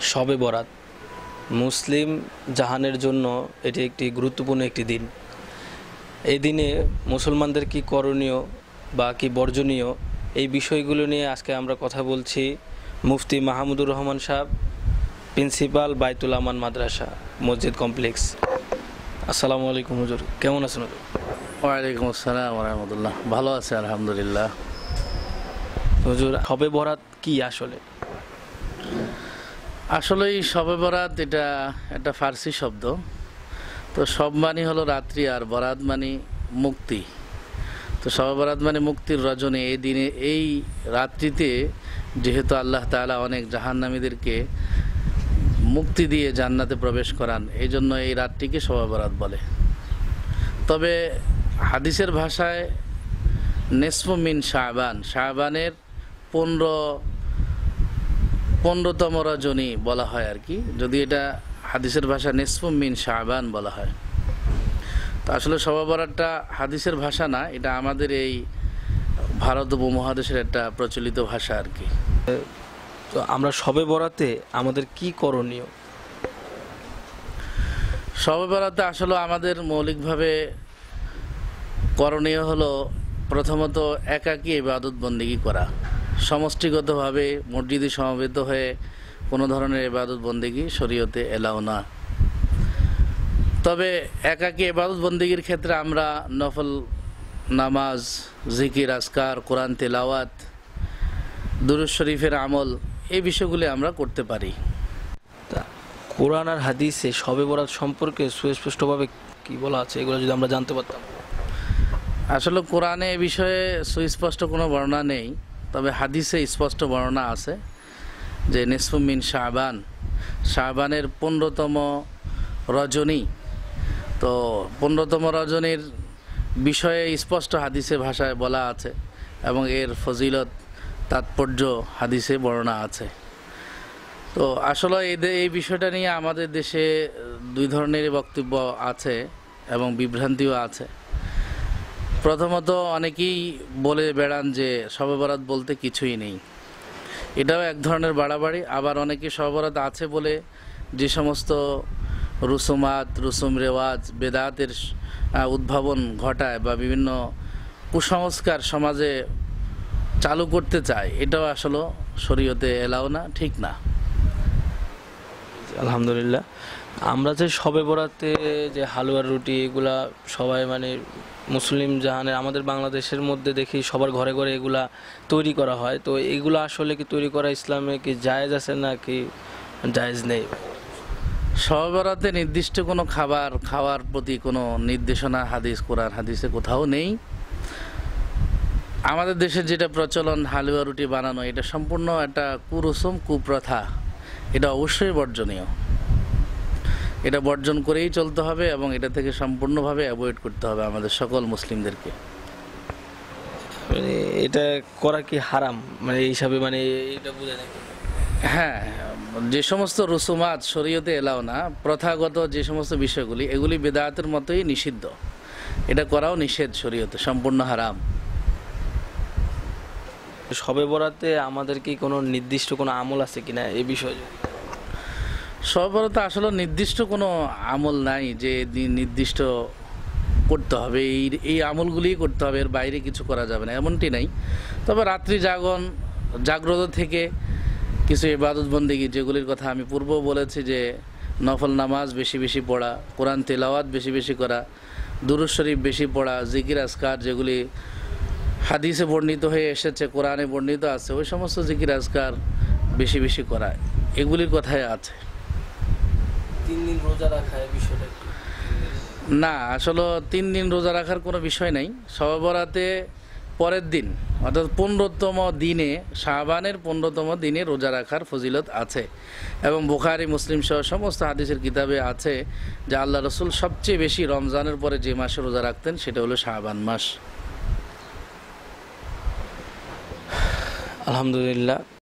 শবে বরাত। মুসলিম জাহানের জন্য এটি একটি গুরুত্বপূর্ণ একটি দিন। এই দিনে মুসলমানদের কি করণীয় বা কি বর্জনীয় এই বিষয়গুলো নিয়ে আজকে আমরা কথা বলছি মুফতি মাহমুদুর রহমান সাহেব প্রিন্সিপাল বাইতুল আমান মাদ্রাসা মসজিদ কমপ্লেক্স। আসসালামু আলাইকুম হুজুর কেমন আছেন হুজুর? ওয়ালাইকুম আসসালাম রহমতুল্লাহ। ভালো আছে আলহামদুলিল্লাহ। হুজুর শবে বরাত কি আসলে? আসলেই শবে বরাত এটা একটা ফার্সি শব্দ। তো সব মানে হলো রাত্রি আর বরাত মানে মুক্তি। তো শবে বরাত মানে মুক্তির রজনী এই দিনে, এই রাত্রিতে যেহেতু আল্লাহ তাআলা অনেক জাহান্নামীদেরকে মুক্তি দিয়ে জান্নাতে প্রবেশ করান এই জন্য এই রাতটিকে শবে বরাত বলে। তবে হাদিসের ভাষায় মিন শাহবান শাহবানের পনেরো পনেরোতম রজনী বলা হয় আর কি। যদি এটা হাদিসের ভাষা নেসমু মিন শাহবান বলা হয়। তো আসলে সবাবরাতটা হাদিসের ভাষা না এটা আমাদের এই ভারত উপমহাদেশের একটা প্রচলিত ভাষা আর কি। তো আমরা শবে বরাতে আমাদের কি করণীয়? শবে বরাতে আসলে আমাদের মৌলিকভাবে করণীয় হলো প্রথমত একাকী ইবাদত বন্দিগি করা। সমষ্টিগতভাবে মসজিদে সমবেত হয়ে কোনো ধরনের এবাদত বন্দিগি শরীয়তে এলাও না। তবে একাকী এবাদত বন্দিগির ক্ষেত্রে আমরা নফল নামাজ জিকির আসকার কোরআন তেলাওয়াত দুরুজ শরীফের আমল এই বিষয়গুলি আমরা করতে পারি। তা কোরআন আর হাদিসে শবে বরাত সম্পর্কে সুস্পষ্টভাবে কি বলা আছে? এগুলো যদি আমরা জানতে পারতাম। আসলে কোরআনে এ বিষয়ে সুস্পষ্ট কোনো বর্ণনা নেই। তবে হাদিসে স্পষ্ট বর্ণনা আছে যে নিসফুমিন শাহবান শাহবানের পনেরোতম রজনী। তো পনেরোতম রজনীর বিষয়ে স্পষ্ট হাদিসে ভাষায় বলা আছে এবং এর ফজিলত, তাৎপর্য হাদিসে বর্ণনা আছে। তো আসলে এই বিষয়টা নিয়ে আমাদের দেশে দুই ধরনের বক্তব্য আছে এবং বিভ্রান্তিও আছে। প্রথমত অনেকেই বলে বেড়ান যে শবে বলতে কিছুই নেই। এটাও এক ধরনের বাড়াবাড়ি। আবার অনেকে শবে আছে বলে যে সমস্ত রুসুমাত, রুসুম রেওয়াজ, বেদাতের উদ্ভাবন ঘটায় বা বিভিন্ন কুসংস্কার সমাজে চালু করতে চায়, এটাও আসলে শরীয়তে এলাও না, ঠিক না। আলহামদুলিল্লাহ। আমরা যে শবে বরাতে যে হালুয়ার রুটি, এগুলা সবাই মানে মুসলিম জাহানের, আমাদের বাংলাদেশের মধ্যে দেখি সবার ঘরে ঘরে এগুলা তৈরি করা হয়। তো এগুলো আসলে কি তৈরি করা ইসলামে কি জায়েজ আছে না কি জায়েজ নেই? শবে বরাতে নির্দিষ্ট কোনো খাবার খাওয়ার প্রতি কোনো নির্দেশনা, হাদিস, কোরআন, হাদিসে কোথাও নেই। আমাদের দেশের যেটা প্রচলন, হালুয়া রুটি বানানো, এটা সম্পূর্ণ একটা কুরুসুম, কুপ্রথা। এটা অবশ্যই বর্জনীয়। এটা বর্জন করেই চলতে হবে এবং এটা থেকে সম্পূর্ণভাবে অ্যাভয়েড করতে হবে আমাদের সকল মুসলিমদেরকে। মানে এটা করা কি হারাম? মানে এই হিসাবে মানে এটা বুঝে হ্যাঁ যে সমস্ত রসুমাত শরীয়তে এলাও না প্রথাগত যে সমস্ত বিষয়গুলি এগুলি বেদায়াতের মতোই নিষিদ্ধ। এটা করাও নিষেধ শরীয়তে সম্পূর্ণ হারাম। শবে বরাতে আমাদের কি কোনো নির্দিষ্ট কোনো আমল আছে কিনা এ বিষয়ে? সর্বরত আসলে নির্দিষ্ট কোনো আমল নাই যে নির্দিষ্ট করতে হবে। এই এই আমলগুলিই করতে হবে, এর বাইরে কিছু করা যাবে না, এমনটি নাই। তবে রাত্রি জাগন, জাগ্রত থেকে কিছু ইবাদত যেগুলির কথা আমি পূর্ব বলেছি যে নফল নামাজ বেশি বেশি পড়া, কোরআন তেলাওয়াত বেশি বেশি করা দুরুজ শরীফ বেশি পড়া, জিকির আসকার যেগুলি হাদিসে বর্ণিত হয়ে এসেছে, কোরআনে বর্ণিত আছে, ওই সমস্ত জিকির, আজকার বেশি বেশি করা, এগুলির কথাই আছে। তিন দিন রোজা রাখা এই বিষয়টা একটু। না আসলে তিন দিন রোজা রাখার কোনো বিষয় নেই। সবাবরাতে পরের দিন অর্থাৎ পনেরোতম দিনে শাহবানের পনেরোতম দিনে রোজা রাখার ফজিলত আছে। এবং বুখারি মুসলিম সহ সমস্ত হাদিসের কিতাবে আছে যে আল্লাহ রসুল সবচেয়ে বেশি রমজানের পরে যে মাসে রোজা রাখতেন সেটা হলো শাহবান মাস। আলহামদুলিল্লাহ।